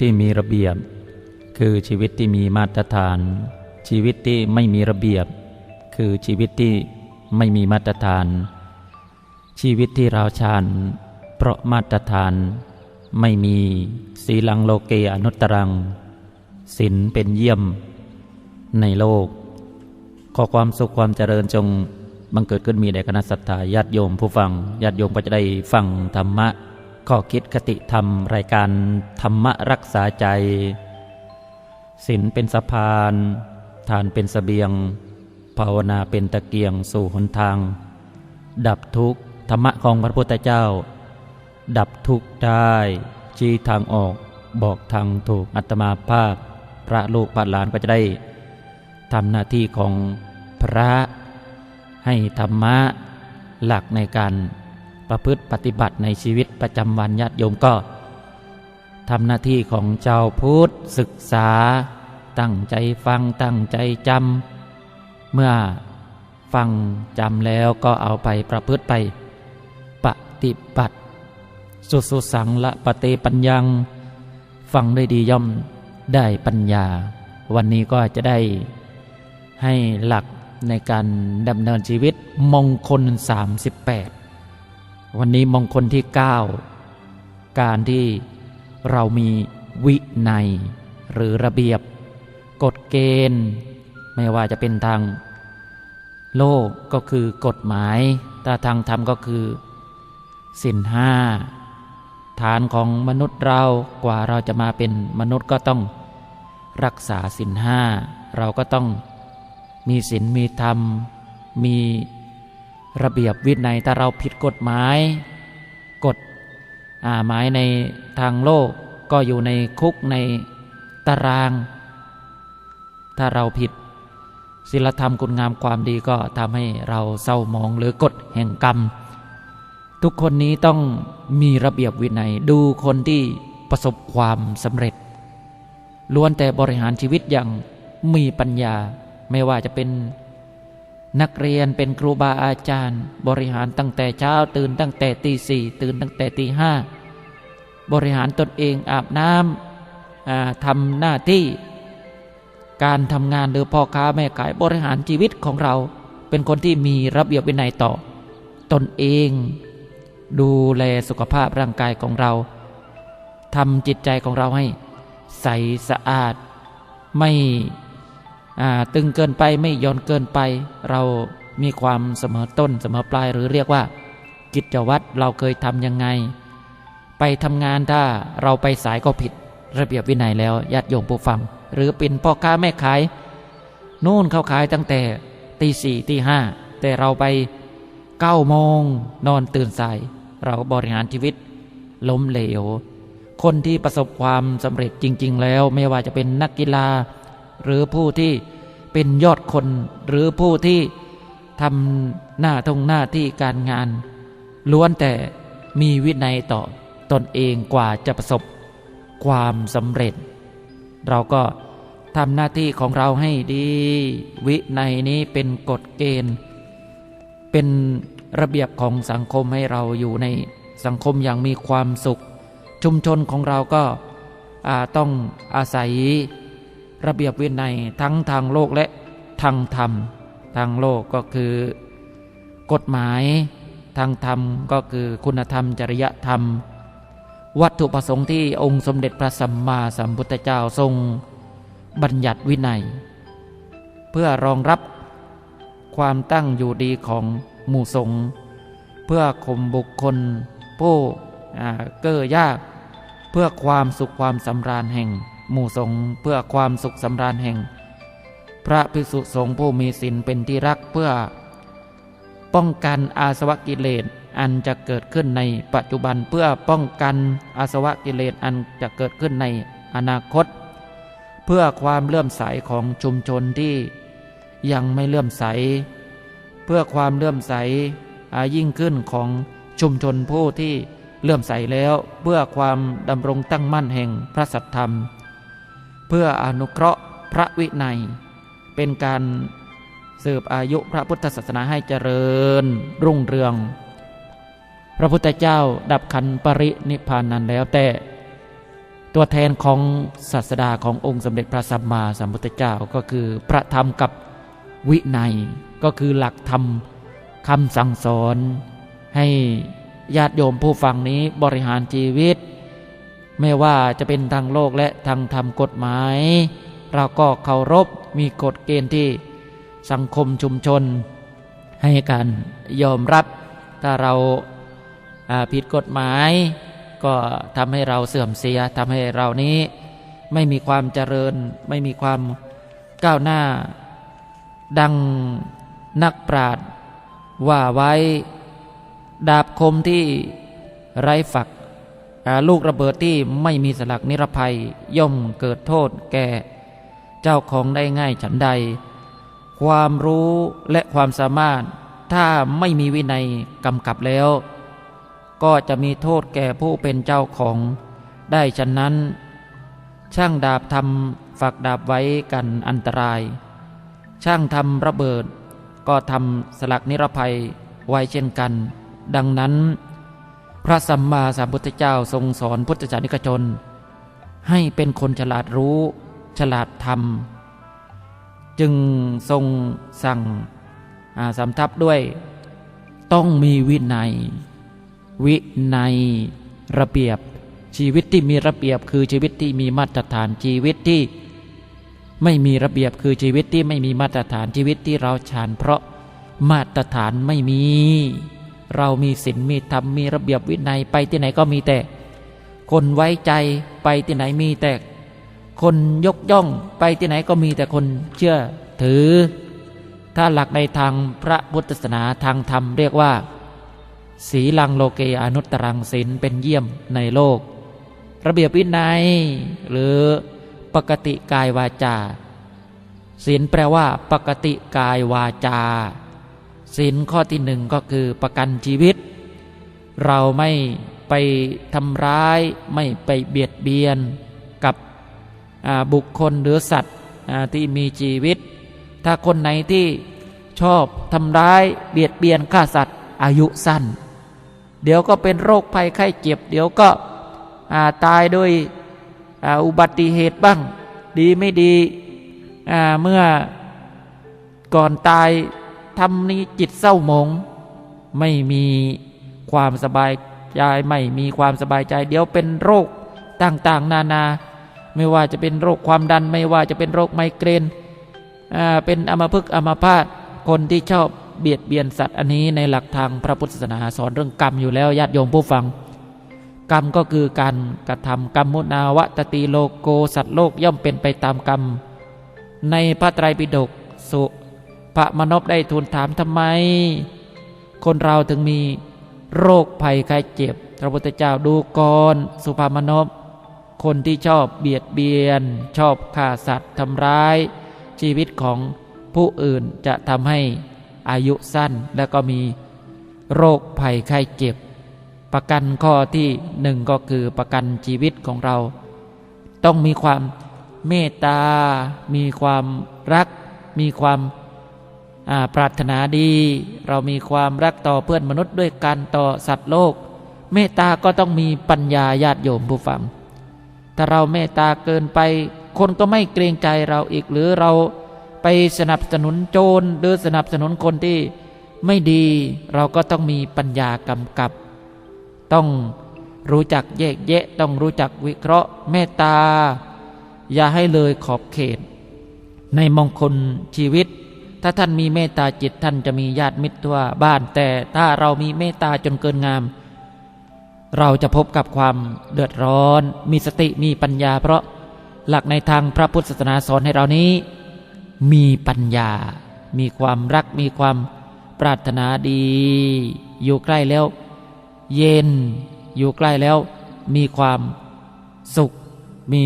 ที่มีระเบียบ คือชีวิตที่มีมาตรฐาน ชีวิตที่ไม่มีระเบียบ คือชีวิตที่ไม่มีมาตรฐาน ชีวิตที่ราวชานเพราะมาตรฐาน ไม่มีสีลังโลเกอนุตตรังศีลเป็นเยี่ยม ในโลก ขอความสุขความเจริญจงบังเกิดขึ้นมีแด่คณะสัตยาญาติโยมผู้ฟังญาติโยมก็จะได้ฟังธรรมะ ข้อคิดคติธรรมรายการธรรมรักษาใจศีลเป็นสะพาน ทานเป็นสเสบียง ภาวนาเป็นตะเกียงสู่หนทาง ดับทุกข์ธรรมะของพระพุทธเจ้า ดับทุกข์ได้ชี้ทางออกบอกทางถูกอัตมาภาพ พระลูกพระหลานก็จะได้ทำหน้าที่ของพระให้ธรรมะหลักในการ ประพฤติปฏิบัติในชีวิตประจำวันญาติโยมก็ทำหน้าที่ของเจ้าพุทธศึกษา ตั้งใจฟังตั้งใจจำเมื่อฟังจำแล้วก็เอาไปประพฤติไป ปฏิบัติ สุสุสังละปฏิปัญญัง ฟังได้ดีย่อมได้ปัญญา วันนี้ก็จะได้ให้หลักในการดำเนินชีวิตมงคล 38 วันนี้มงคลที่ 9 การที่เรามีวินัย หรือระเบียบ กฎเกณฑ์ ไม่ว่าจะเป็นทาง โลกก็คือกฎหมายถ้าทางธรรมก็คือสินห้าฐานของมนุษย์เรากว่าเราจะมาเป็นมนุษย์ก็ต้องรักษาสินห้าเราก็ต้องมีศีลมีธรรม มี ระเบียบวินัยถ้าเราผิดกฎหมายกฎหมายในทางโลกก็อยู่ในคุกในตาราง ถ้าเราผิดศีลธรรมคุณงามความดีก็ทำให้เราเศร้ามองหรือกฎแห่งกรรม ทุกคนนี้ต้องมีระเบียบวินัยดูคนที่ประสบความสำเร็จล้วนแต่บริหารชีวิตอย่างมีปัญญาไม่ว่าจะเป็น นักเรียนเป็นครูบาอาจารย์ บริหารตั้งแต่เช้าตื่นตั้งแต่ตีสี่ตื่นตั้งแต่ตีห้าบริหารตนเองอาบน้ำทำหน้าที่ การทำงานหรือพ่อค้าแม่ขายบริหารชีวิตของเรา เป็นคนที่มีระเบียบวินัยต่อ ตนเอง ดูแลสุขภาพร่างกายของเราทำจิตใจของเราให้ใสสะอาดไม่ ตึงเกินไปไม่ย่อนเกินไป เรามีความเสมอต้นเสมอปลายหรือเรียกว่า กิจวัตรเราเคยทำยังไง ไปทำงานถ้าเราไปสายก็ผิดระเบียบวินัยแล้วญาติโยมผู้ฟัง หรือเป็นพ่อค้าแม่ขายนู่นเขาขายตั้งแต่ตีสี่ตีห้าแต่เราไปเก้าโมงนอนตื่นสาย เราบริหารชีวิต ล้มเหลว คนที่ประสบความสำเร็จจริง ๆ แล้วไม่ว่าจะเป็นนักกีฬา หรือผู้ที่เป็นยอดคนหรือผู้ที่ทำหน้าทงหน้าที่การงาน ล้วนแต่มีวินัยต่อตนเองกว่าจะประสบความสำเร็จ เราก็ทำหน้าที่ของเราให้ดี วินัยนี้เป็นกฎเกณฑ์ เป็นระเบียบของสังคมให้เราอยู่ในสังคมอย่างมีความสุข ชุมชนของเราก็ต้องอาศัย ระเบียบวินัยทั้งทางโลกและทางธรรม ทางโลกก็คือกฎหมายทางธรรมก็คือคุณธรรมจริยธรรม วัตถุประสงค์ที่องค์สมเด็จพระสัมมาสัมพุทธเจ้าทรง บัญญัติวินัย เพื่อรองรับความตั้งอยู่ดีของหมู่สงฆ์เพื่อข่มบุคคลผู้เก้อยาก เพื่อความสุขความสำราญแห่ง หมู่สงฆ์เพื่อความสุขสำราญแห่ง พระภิกษุสงฆ์ผู้มีศีลเป็นที่รักเพื่อ ป้องกันอาสวะกิเลสอันจะเกิดขึ้นในปัจจุบันเพื่อป้องกันอาสวะกิเลสอันจะเกิดขึ้นในอนาคต เพื่อความเลื่อมใสของชุมชนที่ยังไม่เลื่อมใส เพื่อความเลื่อมใสยิ่งขึ้นของชุมชนผู้ที่เลื่อมใสแล้วเพื่อความดำรงตั้งมั่นแห่งพระสัทธรรม เพื่ออนุเคราะห์พระวินัย เป็นการสืบอายุพระพุทธศาสนาให้เจริญรุ่งเรือง พระพุทธเจ้าดับขันปรินิพานนั้นแล้วแต่ ตัวแทนของศาสดาขององค์สมเด็จพระสัมมาสัมพุทธเจ้าก็คือพระธรรมกับวินัยก็คือหลักธรรมคำสั่งสอน ให้ญาติโยมผู้ฟังนี้บริหารชีวิต ไม่ว่าจะเป็นทางโลกและทางธรรมกฎหมาย เราก็เคารพมีกฎเกณฑ์ที่สังคมชุมชน ให้การยอมรับ ถ้าเราาผิดกฎหมาย ก็ทำให้เราเสื่อมเสียทำให้เรานี้ไม่มีความเจริญ ไม่มีความก้าวหน้า ดังนักปราชญ์ว่าไว้ดาบคมที่ไร้ฝัก ลูกระเบิดที่ไม่มีสลักนิรภัย ย่อมเกิดโทษแก่ เจ้าของได้ง่ายฉันใด ความรู้และความสามารถ ถ้าไม่มีวินัยกำกับแล้ว ก็จะมีโทษแก่ผู้เป็นเจ้าของได้ฉะนั้น ช่างดาบทำฝักดาบไว้กันอันตราย ช่างทำระเบิด ก็ทำสลักนิรภัยไว้เช่นกัน ดังนั้น พระสัมมาสัมพุทธเจ้าทรงสอนพุทธศาสนิกชน ให้เป็นคนฉลาดรู้ ฉลาดทำจึงทรงสั่งสำทับด้วย ต้องมีวินัย วินัยระเบียบชีวิตที่มีระเบียบคือชีวิตที่มีมาตรฐานชีวิตที่ไม่มีระเบียบคือชีวิตที่ไม่มีมาตรฐานชีวิตที่เราฉานเพราะมาตรฐานไม่มี เรามีศีลมีธรรมมีระเบียบวินัยไปที่ไหนก็มีแต่ คนไว้ใจไปที่ไหนมีแต่ คนยกย่องไปที่ไหนก็มีแต่คนเชื่อถือ ถ้าหลักในทางพระพุทธศาสนาทางธรรมเรียกว่า สีลังโลเกอนุตตรังศีลเป็นเยี่ยมในโลก ระเบียบวินัย หรือปกติกายวาจาศีลแปลว่า ปกติกายวาจา ศีลข้อที่หนึ่งก็คือประกันชีวิต เราไม่ไปทำร้าย ไม่ไปเบียดเบียนกับบุคคลหรือสัตว์ที่มีชีวิต ถ้าคนไหนที่ชอบทำร้ายเบียดเบียนฆ่าสัตว์อายุสั้น เดี๋ยวก็เป็นโรคภัยไข้เจ็บ เดี๋ยวก็ตายโดยอ,อุบัติเหตุบ้าง ดีไม่ดีเมื่อก่อนตาย ทำนี้จิตเศร้าหมอง ไม่มีความสบายใจไม่มีความสบายใจ เดี๋ยวเป็นโรคต่างๆ นานา ไม่ว่าจะเป็นโรคความดัน ไม่ว่าจะเป็นโรคไมเกรนเป็นอมพฤกอมพาตคนที่ชอบเบียดเบียนสัตว์อันนี้ในหลักทางพระพุทธศาสนาสอนเรื่องกรรมอยู่แล้วญาติโยมผู้ฟัง กรรมก็คือการกระทำกรรมุนาวตติโลโกสัตว์โลกย่อมเป็นไปตามกรรม ในพระไตรปิฎกสุ พระมนพได้ทูลถามทำไม คนเราถึงมีโรคภัยไข้เจ็บ พระพุทธเจ้าดูก่อนสุภามนพคนที่ชอบเบียดเบียน ชอบฆ่าสัตว์ทำร้าย ชีวิตของผู้อื่นจะทำให้อายุสั้นและก็มีโรคภัยไข้เจ็บ ประกันข้อที่หนึ่งก็คือประกันชีวิตของเรา ต้องมีความเมตตา มีความรัก มีความ ปรารถนาดี เรามีความรักต่อเพื่อนมนุษย์ด้วยกันต่อสัตว์โลก เมตตาก็ต้องมีปัญญาญาติโยมผู้ฟัง ถ้าเราเมตตาเกินไป คนก็ไม่เกรงใจเราอีกหรือเราไปสนับสนุนโจรหรือสนับสนุนคนที่ไม่ดีเราก็ต้องมีปัญญากำกับ ต้องรู้จักแยกแยะต้องรู้จักวิเคราะห์เมตตา อย่าให้เลยขอบเขต ในมงคลชีวิต ถ้าท่านมีเมตตาจิตท่านจะมีญาติมิตรทั่วบ้าน แต่ถ้าเรามีเมตตาจนเกินงาม เราจะพบกับความเดือดร้อน มีสติมีปัญญา เพราะหลักในทางพระพุทธศาสนาสอนให้เรานี้ มีปัญญา มีความรักมีความปรารถนาดี อยู่ใกล้แล้ว เย็น อยู่ใกล้แล้ว มีความสุข มี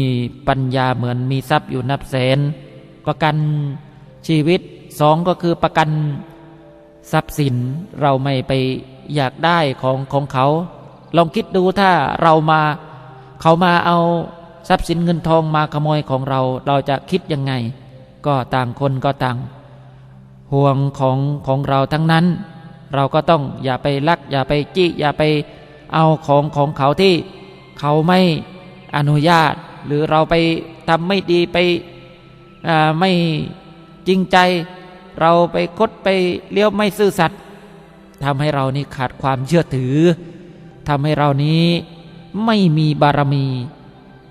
ปัญญาเหมือนมีทรัพย์อยู่นับแสนประกันชีวิต สองก็คือประกันทรัพย์สินเราไม่ไปอยากได้ของของเขา ลองคิดดูถ้าเรามาเขามาเอาทรัพย์สินเงินทองมาขโมยของเราเราจะคิดยังไง ก็ต่างคนก็ต่าง ห่วงของของเราทั้งนั้น เราก็ต้องอย่าไปลัก อย่าไปจี้อย่าไปเอาของของเขาที่เขาไม่อนุญาต หรือเราไปทำไม่ดีไปไม่จริงใจ เราไปคดไปเลี้ยวไม่ซื่อสัตย์ทำให้เรานี่ขาดความเชื่อถือทำให้เรานี้ไม่มีบารมี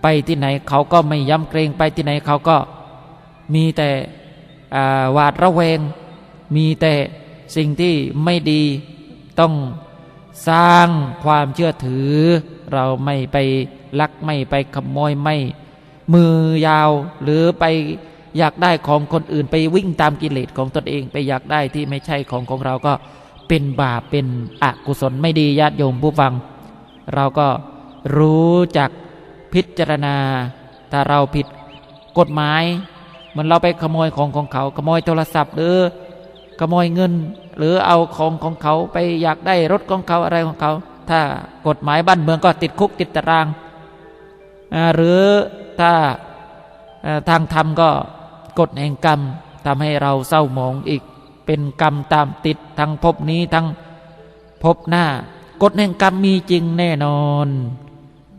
ไปที่ไหนเขาก็ไม่ย้ำเกรงไปที่ไหนเขาก็มีแต่หวาดระแวง มีแต่สิ่งที่ไม่ดีต้องสร้างความเชื่อถือ เราไม่ไปลักไม่ไปขโมยไม่ มือยาวหรือไป อยากได้ของคนอื่นไปวิ่งตามกิเลสของตนเอง ไปอยากได้ที่ไม่ใช่ของของเราก็เป็นบาปเป็นอกุศลไม่ดีญาติโยมผู้ฟัง เราก็รู้จักพิจารณา ถ้าเราผิดกฎหมายเหมือนเราไปขโมยของของเขา ขโมยโทรศัพท์ หรือขโมยเงิน หรือเอาของของเขาไปอยากได้รถของเขาอะไรของเขา ถ้ากฎหมายบ้านเมืองก็ติดคุกติดตาราง หรือถ้าทางธรรมก็ กฎแห่งกรรมทำให้เราเศร้าหมองอีก เป็นกรรมตามติดทั้งภพนี้ทั้งภพหน้ากฎแห่งกรรมมีจริงแน่นอน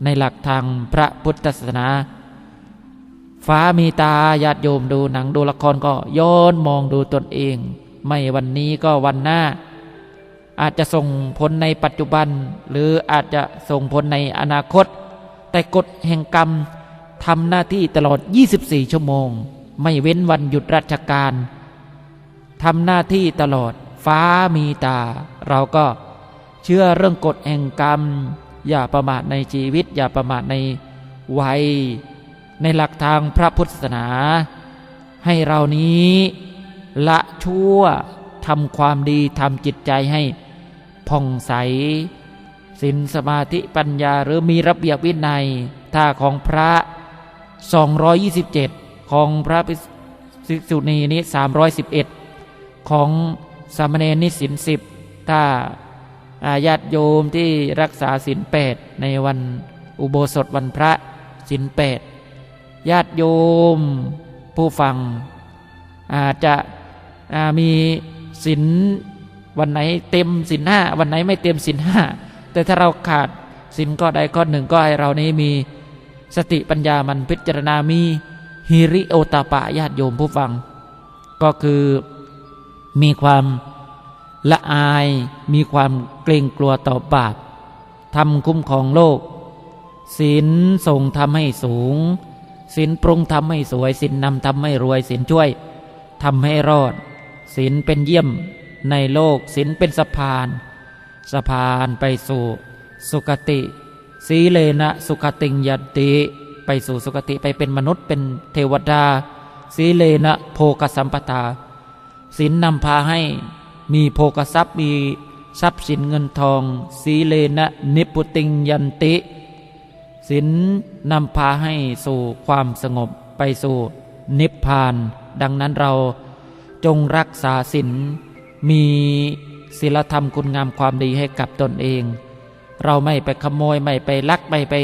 ในหลักทางพระพุทธศาสนา ฟ้ามีตาญาติโยมดูหนังดูละครก็ย้อนมองดูตนเอง ไม่วันนี้ก็วันหน้า อาจจะส่งผลในปัจจุบัน หรืออาจจะส่งผลในอนาคต แต่กฎแห่งกรรมทำหน้าที่ตลอด 24 ชั่วโมง ไม่เว้นวันหยุดราชการทำหน้าที่ตลอดฟ้ามีตา เราก็เชื่อเรื่องกฎแห่งกรรม อย่าประมาทในชีวิต อย่าประมาทในวัย ในหลักทางพระพุทธศาสนา ให้เรานี้ละชั่วทำความดีทำจิตใจให้ผ่องใสศีลสมาธิปัญญาหรือมีระเบียบวินัยถ้าของพระ 227 ของพระภิกษุณีนี้311 ของสามเณรนี่ศีลสิบถ้าอาญาติโยมที่รักษาศีลแปดในวันอุโบสถวันพระศีลแปดญาติโยมผู้ฟัง อาจจะมีศีลวันไหนเต็มศีลห้าวันไหนไม่เต็มศีลห้าแต่ถ้าเราขาดศีลก็ใดข้อหนึ่งก็ให้เรานี้มีสติปัญญามันพิจารณามี ฮิริโอตาปะญาติโยมผู้ฟัง ก็คือมีความละอาย มีความเกรงกลัวต่อบาปทำคุ้มของโลกศีลส่งทำให้สูงศีลปรุงทำให้สวยศีลนำทำให้รวยศีลช่วยทำให้รอดศีลเป็นเยี่ยมในโลกศีลเป็นสะพานสะพานไปสู่สุคติสีเลนะสุขติงยันติ ไปสู่สุคติไปเป็นมนุษย์เป็นเทวดาสีเลนะโภกสัมปทาศีลนำพาให้มีโภกทรัพย์มีทรัพย์สินเงินทอง สีเลนะนิพุติงยันติศีลนำพาให้สู่ความสงบไปสู่นิพพาน ดังนั้นเราจงรักษาศีลมีศีลธรรมคุณงามความดีให้กับตนเอง เราไม่ไปขโมยไม่ไปลักไม่ไป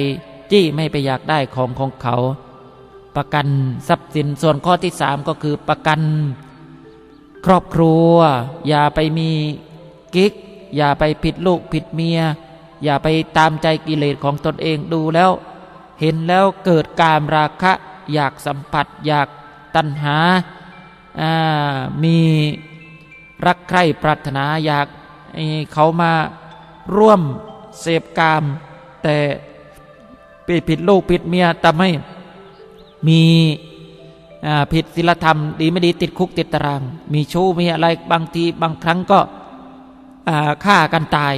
จี้ไม่ไปอยากได้ของของเขา ประกันทรัพย์สินส่วนข้อที่สามก็คือประกัน ครอบครัว อย่าไปมีกิ๊ก อย่าไปผิดลูกผิดเมีย อย่าไปตามใจกิเลสของตนเองดูแล้ว เห็นแล้วเกิดการราคะ อยากสัมผัส อยากตัณหาามีรักใคร่ปรารถนาอยากเขามาร่วมเสพกาม แต่ ไปผิดลูกผิดเมียทำให้มีผิดศีลธรรม ดีไม่ดีติดคุกติดตาราง มีชู้มีอะไรบางทีบางครั้งก็ฆ่ากันตาย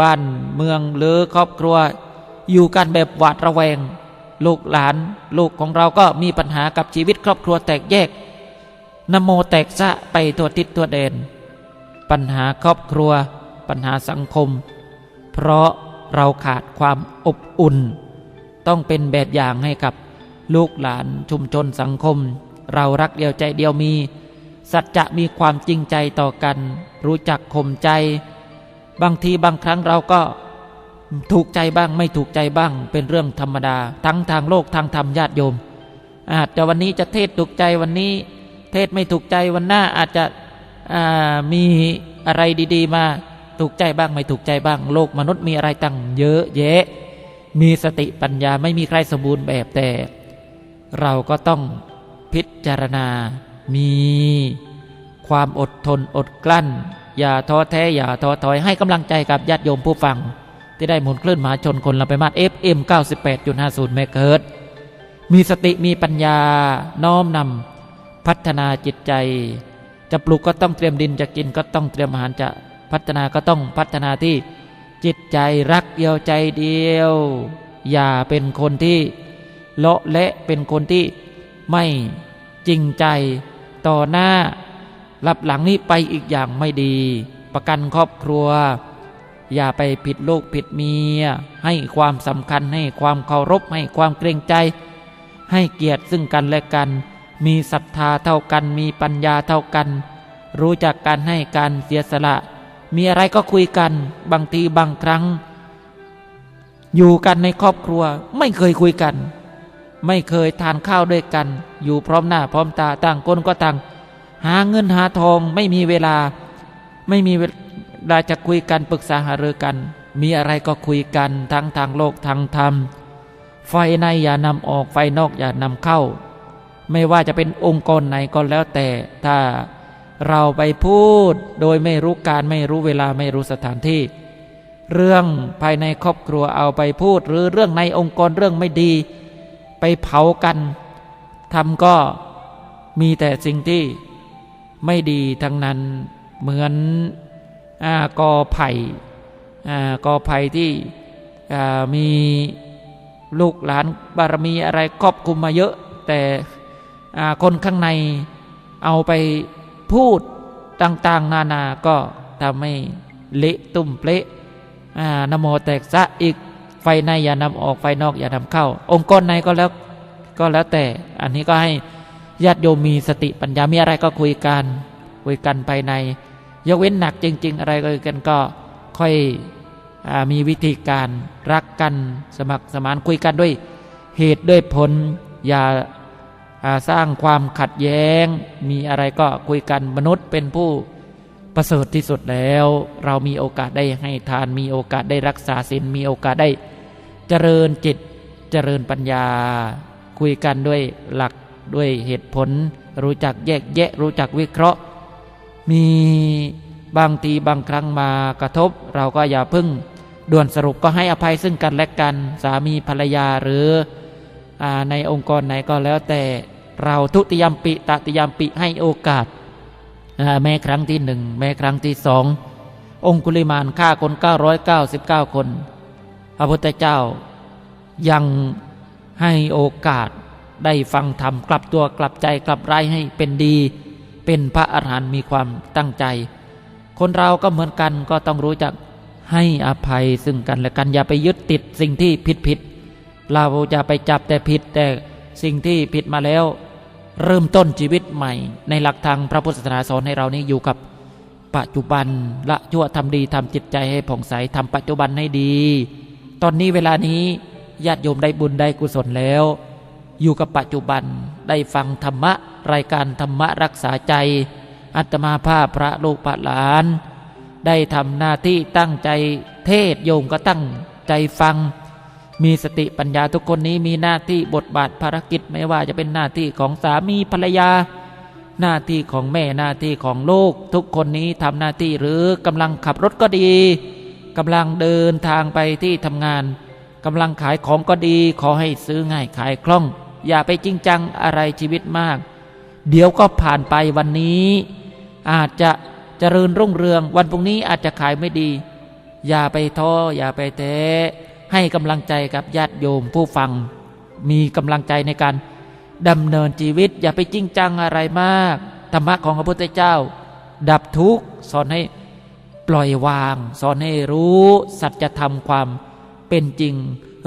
บ้านเมืองหรือครอบครัว อยู่กันแบบหวาดระแวง ลูกหลานลูกของเราก็มีปัญหากับชีวิตครอบครัวแตกแยกนโมแตกสะไปตัวทิศตัวเดนปัญหาครอบครัว ปัญหาสังคม เพราะเราขาดความอบอุ่น ต้องเป็นแบบอย่างให้กับ ลูกหลานชุมชนสังคม เรารักเดียวใจเดียวมี สัจจะมีความจริงใจต่อกัน รู้จักข่มใจ บางทีบางครั้งเราก็ถูกใจบ้างไม่ถูกใจบ้าง เป็นเรื่องธรรมดา ทั้งทางโลกทางธรรมญาติโยม อาจจะวันนี้จะเทศถูกใจวันนี้ เทศไม่ถูกใจวันหน้าอาจจะมีอะไรดี ๆ มาถูกใจบ้างไม่ถูกใจบ้าง โลกมนุษย์มีอะไรตั้งเยอะแยะ มีสติปัญญาไม่มีใครสมบูรณ์แบบแต่ เราก็ต้องพิจารณา มีความอดทนอดกลั้น อย่าท้อแท้อย่าท้อถอยให้กำลังใจกับญาติโยมผู้ฟัง ที่ได้หมุนคลื่นมหาชนคนละไปมาตร FM 98.50เมกะเฮิรตมีสติมีปัญญาน้อมนำพัฒนาจิตใจ จะปลูกก็ต้องเตรียมดินจะกินก็ต้องเตรียมอาหารจะพัฒนาก็ต้องพัฒนาที่ จิตใจรักเดียวใจเดียว อย่าเป็นคนที่เลาะและเป็นคนที่ไม่จริงใจต่อหน้ารับหลังนี้ไปอีกอย่างไม่ดี ประกันครอบครัว อย่าไปผิดลูกผิดเมีย ให้ความสำคัญให้ความเคารพให้ความเกรงใจ ให้เกียรติซึ่งกันและกัน มีศรัทธาเท่ากันมีปัญญาเท่ากัน รู้จักการให้การเสียสละ มีอะไรก็คุยกันบางทีบางครั้ง อยู่กันในครอบครัว ไม่เคยคุยกัน ไม่เคยทานข้าวด้วยกัน อยู่พร้อมหน้าพร้อมตาต่างคนก็ต่าง หาเงินหาทองไม่มีเวลา ไม่มีเวลาจะคุยกันปรึกษาหารือกัน มีอะไรก็คุยกันทั้งทางโลกทางธรรมไฟในอย่านำออกไฟนอกอย่านำเข้า ไม่ว่าจะเป็นองค์กรไหนก็แล้วแต่ถ้า เราไปพูดโดยไม่รู้การไม่รู้เวลาไม่รู้สถานที่ เรื่องภายในครอบครัวเอาไปพูด หรือเรื่องในองค์กรเรื่องไม่ดี ไปเผากันทำก็มีแต่สิ่งที่ไม่ดีทั้งนั้นเหมือนอกอไผ่กอไผ่ที่มีลูกหลานบารมีอะไรครอบคุมมาเยอะ แต่คนข้างในเอาไป พูดต่างๆ นานาก็ทำให้เละตุ่มเละอ่านโมแตกซะอีกไฟในอย่านำออกไฟนอกอย่านำเข้า องค์กรในก็แล้วก็แล้วแต่ อันนี้ก็ให้ญาติโยมมีสติปัญญามีอะไรก็คุยกันคุยกันภายใน ยกเว้นหนักจริง ๆ อะไรก็คุยกันก็ค่อยอมีวิธีการรักกันสมัครสมานคุยกันด้วยเหตุด้วยผลอย่า สร้างความขัดแย้ง มีอะไรก็คุยกันมนุษย์เป็นผู้ประเสริฐที่สุดแล้ว เรามีโอกาสได้ให้ทานมีโอกาสได้รักษาศีลมีโอกาสได้เจริญจิตเจริญปัญญา คุยกันด้วยหลักด้วยเหตุผล รู้จักแยกแยะ รู้จักวิเคราะห์ มีบางทีบางครั้งมากระทบ เราก็อย่าพึ่งด่วนสรุปก็ให้อภัยซึ่งกันและกัน สามีภรรยาหรือ ในองค์กรไหนก็แล้วแต่เราทุติยมปิตติยมปิให้โอกาส แม้ครั้งที่หนึ่งแม้ครั้งที่สององคุลิมานฆ่าคน 999 คน พระพุทธเจ้ายังให้โอกาสได้ฟังธรรมกลับตัวกลับใจกลับไรให้เป็นดี เป็นพระอรหันต์มีความตั้งใจ คนเราก็เหมือนกันก็ต้องรู้จักให้อภัยซึ่งกันและกันอย่าไปยึดติดสิ่งที่ผิดผิด เราจะไปจับแต่ผิดแต่สิ่งที่ผิดมาแล้ว เริ่มต้นชีวิตใหม่ ในหลักทางพระพุทธศาสนาสอนให้เรานี้อยู่กับปัจจุบันละชั่วทำดีทำจิตใจให้ผ่องใสทำปัจจุบันให้ดี ตอนนี้เวลานี้ญาติโยมได้บุญได้กุศลแล้ว อยู่กับปัจจุบันได้ฟังธรรมะรายการธรรมะรักษาใจ อัตมาภาพพระลูกพระหลาน ได้ทำหน้าที่ตั้งใจเทศโยมก็ตั้งใจฟัง มีสติปัญญาทุกคนนี้มีหน้าที่บทบาทภารกิจไม่ว่าจะเป็นหน้าที่ของสามีภรรยา หน้าที่ของแม่หน้าที่ของลูก ทุกคนนี้ทำหน้าที่หรือกำลังขับรถก็ดีกำลังเดินทางไปที่ทำงานกำลังขายของก็ดี ขอให้ซื้อง่ายขายคล่อง อย่าไปจริงจังอะไรชีวิตมาก เดี๋ยวก็ผ่านไปวันนี้ อาจจะเจริญรุ่งเรือง วันพรุ่งนี้อาจจะขายไม่ดี อย่าไปท้ออย่าไปแท้ ให้กำลังใจกับญาติโยมผู้ฟัง มีกำลังใจในการดำเนินชีวิต อย่าไปจริงจังอะไรมาก ธรรมะของพระพุทธเจ้า ดับทุกข์สอนให้ปล่อยวาง สอนให้รู้สัจธรรมความเป็นจริง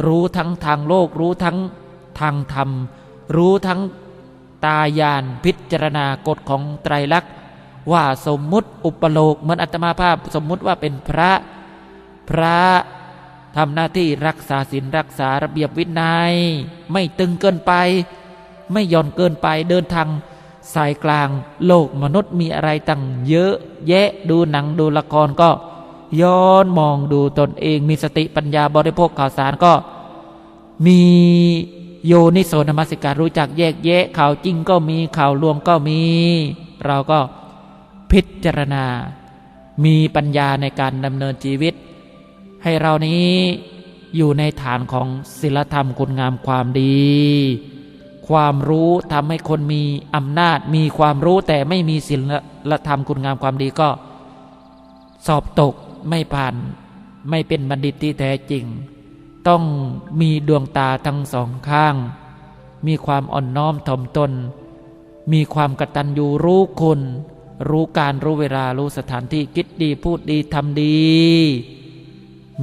รู้ทั้งทางโลก รู้ทั้งทางธรรม รู้ทั้งตายานพิจารณากฎของไตรลักษณ์ว่าสมมุติอุปโลกเหมือนอัตมาภาพสมมุติว่าเป็นพระพระ ทำหน้าที่รักษาศีลรักษาระเบียบวินัย ไม่ตึงเกินไป ไม่หย่อนเกินไปเดินทางสายกลางโลกมนุษย์มีอะไรตั้งเยอะแยะดูหนังดูละครก็ ย้อนมองดูตนเองมีสติปัญญาบริโภคข่าวสารก็ มีโยนิโสนมัสิการรู้จักแยกแยะข่าวจริงก็มีข่าวลวงก็มี เราก็พิจารณา มีปัญญาในการดำเนินชีวิต ให้เรานี้อยู่ในฐานของศีลธรรมคุณงามความดี ความรู้ทำให้คนมีอำนาจมีความรู้แต่ไม่มีศีลธรรมคุณงามความดีก็สอบตกไม่ผ่านไม่เป็นบัณฑิตที่แท้จริง ต้องมีดวงตาทั้งสองข้าง มีความอ่อนน้อมถ่อมตน มีความกตัญญูรู้คุณ รู้การรู้เวลารู้สถานที่คิดดีพูดดีทำดี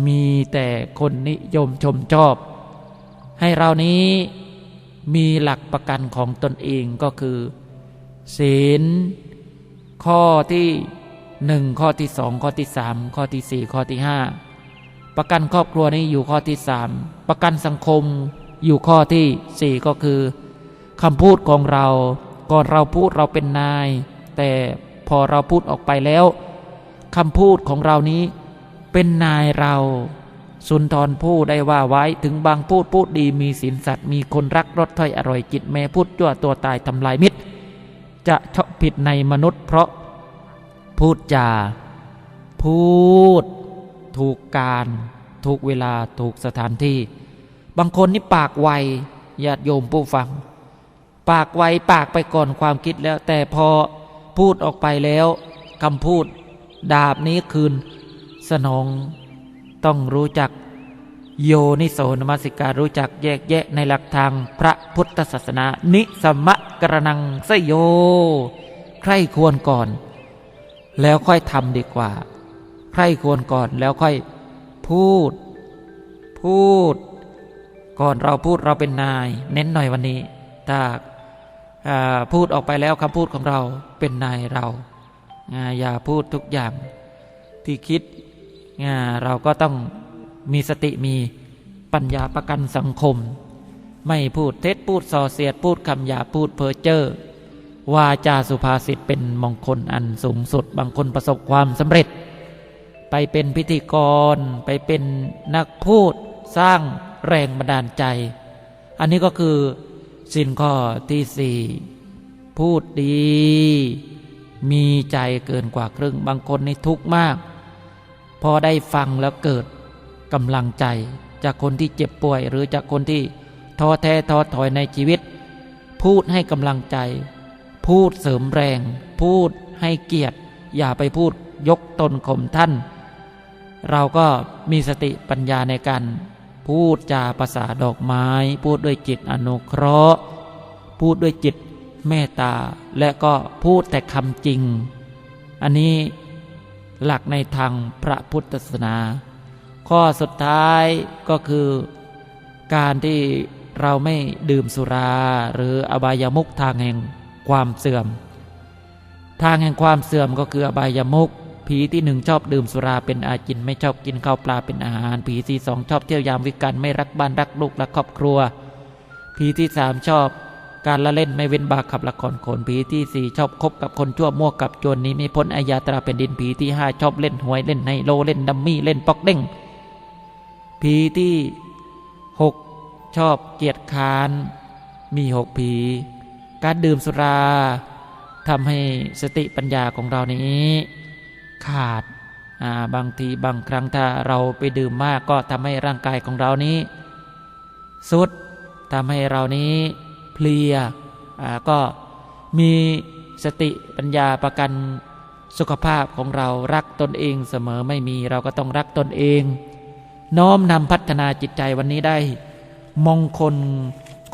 มีแต่คนนิยมชมชอบ ให้เรานี้มีหลักประกันของตนเองก็คือ ศีล ข้อที่หนึ่งข้อที่สองข้อที่สามข้อที่สี่ข้อที่ห้าประกันครอบครัวนี้อยู่ข้อที่สามประกันสังคมอยู่ข้อที่สี่ก็คือคำพูดของเรา ก่อนเราพูดเราเป็นนาย แต่พอเราพูดออกไปแล้วคำพูดของเรานี้ เป็นนายเรา สุนทรพูดได้ว่าไว้ถึงบางพูดพูดดีมีศีลสัตว์มีคนรักรสถ้อยอร่อยจิตแม่พูดจั่วตัวตายทำลายมิตร จะชอบผิดในมนุษย์ เพราะพูดจาพูด ถูกการถูกเวลาถูกสถานที่ บางคนนี่ปากไวญาติโยมผู้ฟัง ปากไวปากไปก่อนความคิดแล้ว แต่พอพูดออกไปแล้วคำพูด ดาบนี้คืน สนองต้องรู้จักโยนิโสนมัสิการรู้จักแยกแยะในหลักทางพระพุทธศาสนา นิสมะกระนังสยโย ใครควรก่อน แล้วค่อยทำดีกว่า ใครควรก่อนแล้วค่อยพูด พูด ก่อนเราพูดเราเป็นนาย เน้นหน่อยวันนี้ ถ้าพูดออกไปแล้วคำพูดของเราเป็นนายเรา อย่าพูดทุกอย่างที่คิด เราก็ต้องมีสติมีปัญญาประกันสังคม ไม่พูดเท็จพูดส่อเสียดพูดคำหยาพูดเพ้อเจ้อวาจาสุภาษิตเป็นมงคลอันสูงสุด บางคนประสบความสำเร็จ ไปเป็นพิธีกร ไปเป็นนักพูดสร้างแรงบันดาลใจ อันนี้ก็คือสินข้อที่สี่พูดดี มีใจเกินกว่าครึ่ง บางคนนี่ทุกข์มาก พอได้ฟังแล้วเกิดกำลังใจ จากคนที่เจ็บป่วย หรือจากคนที่ท้อแท้ท้อถอยในชีวิต พูดให้กำลังใจ พูดเสริมแรง พูดให้เกียรติ อย่าไปพูดยกตนข่มท่าน เราก็มีสติปัญญาในการพูดจาภาษาดอกไม้ พูดด้วยจิตอนุเคราะห์ พูดด้วยจิตเมตตาและก็พูดแต่คำจริง อันนี้ หลักในทางพระพุทธศาสนา ข้อสุดท้ายก็คือการที่เราไม่ดื่มสุรา หรืออบายามุกทางแห่งความเสื่อม ทางแห่งความเสื่อมก็คืออบายามุกผีที่หนึ่งชอบดื่มสุราเป็นอาจินไม่ชอบกินข้าวปลาเป็นอาหาร ผีที่สองชอบเที่ยวยามวิการไม่รักบ้านรักลูกรักครอบครัว ผีที่สามชอบ การละเล่นไม่เว้นบาขับละครโขนผีที่สี่ชอบคบกับคนชั่วมั่วกับโจรนนี้ไม่พ้นอายาตราเป็นดินผีที่ห้าชอบเล่นหวยเล่นไฮโลเล่นดัมมี่เล่นปอกเด้งผีที่หกชอบเกียรติคานมีหกผี การดื่มสุราทำให้สติปัญญาของเรานี้ ขาดบางทีบางครั้งถ้าเราไปดื่มมากก็ทำให้ร่างกายของเรานี้ สุดทำให้เรานี้ ลียก็มีสติปัญญาประกันสุขภาพของเรารักตนเองเสมอไม่มีเราก็ต้องรักตนเอง น้อมนำพัฒนาจิตใจวันนี้ได้ มงคล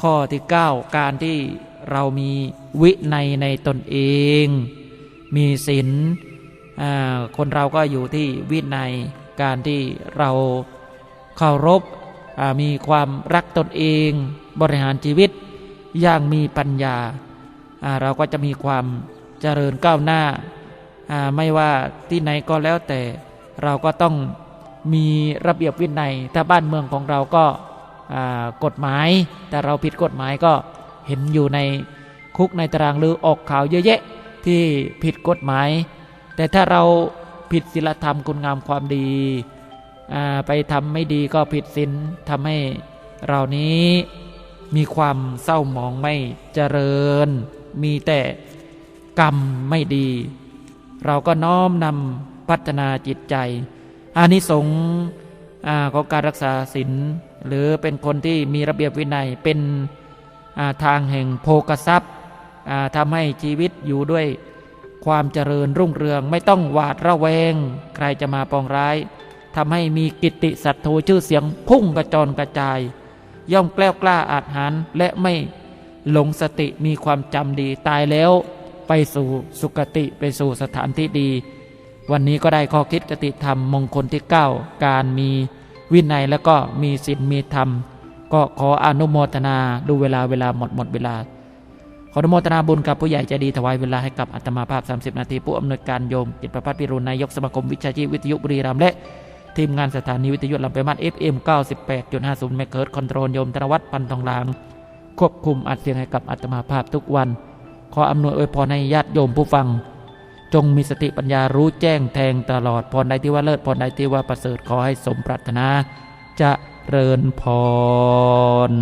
ข้อที่ 9 การที่เรามีวิในในตนเอง มีศีลคนเราก็อยู่ที่วิในการที่เราเคารพมีความรักตนเอง บริหารชีวิต อย่างมีปัญญา เราก็จะมีความเจริญก้าวหน้า ไม่ว่าที่ไหนก็แล้วแต่เราก็ต้องมีระเบียบวินัย ถ้าบ้านเมืองของเราก็กฎหมาย แต่เราผิดกฎหมายก็เห็นอยู่ในคุกในตารางหรือออกข่าวเยอะแยะที่ผิดกฎหมาย แต่ถ้าเราผิดศีลธรรมคุณงามความดีไปทำไม่ดีก็ผิดศีลทำให้เรานี้ มีความเศร้าหมองไม่เจริญ มีแต่กรรมไม่ดี เราก็น้อมนำพัฒนาจิตใจ อานิสงส์ของการรักษาศีลหรือเป็นคนที่มีระเบียบวินัยเป็นาทางแห่งโภกทรัพย์ทำให้ชีวิตอยู่ด้วยความเจริญรุ่งเรืองไม่ต้องหวาดระแวง ใครจะมาปองร้ายทำให้มีกิตติศัตรูชื่อเสียงพุ่งกระจรกระจาย ย่อมแกล้วกล้าอาจหารและไม่หลงสติมีความจำดีตายแล้วไปสู่สุคติไปสู่สถานที่ดี วันนี้ก็ได้ข้อคิดกติธรรมมงคลที่ 9 การมีวินัยแล้วก็มีศีลมีธรรม ก็ขออนุโมทนาดูเวลาเวลาหมดหมดเวลา ขออนุโมทนาบุญกับผู้ใหญ่ใจดีถวายเวลาให้กับอัตมาภาพ 30 นาทีผู้อำนวยการโยมกิจประพัฒน์พิรุณนายกสมาคมวิชาชีพวิทยุบุรีรัมย์และ ทีมงานสถานีวิทยุลำไปางมาศ FM 98.50เมกะเฮิรตคอนโทรลโยมธนวัฒน์ปันทองลาง ควบคุมอัดเสียงให้กับอัตมาภาพทุกวัน ขออำนวยอวยพรให้ญาติโยมผู้ฟัง จงมีสติปัญญารู้แจ้งแทงตลอดพรใดที่ว่าเลิศพรใดที่ว่าประเสริฐขอให้สมปรารถนา จะเริญพร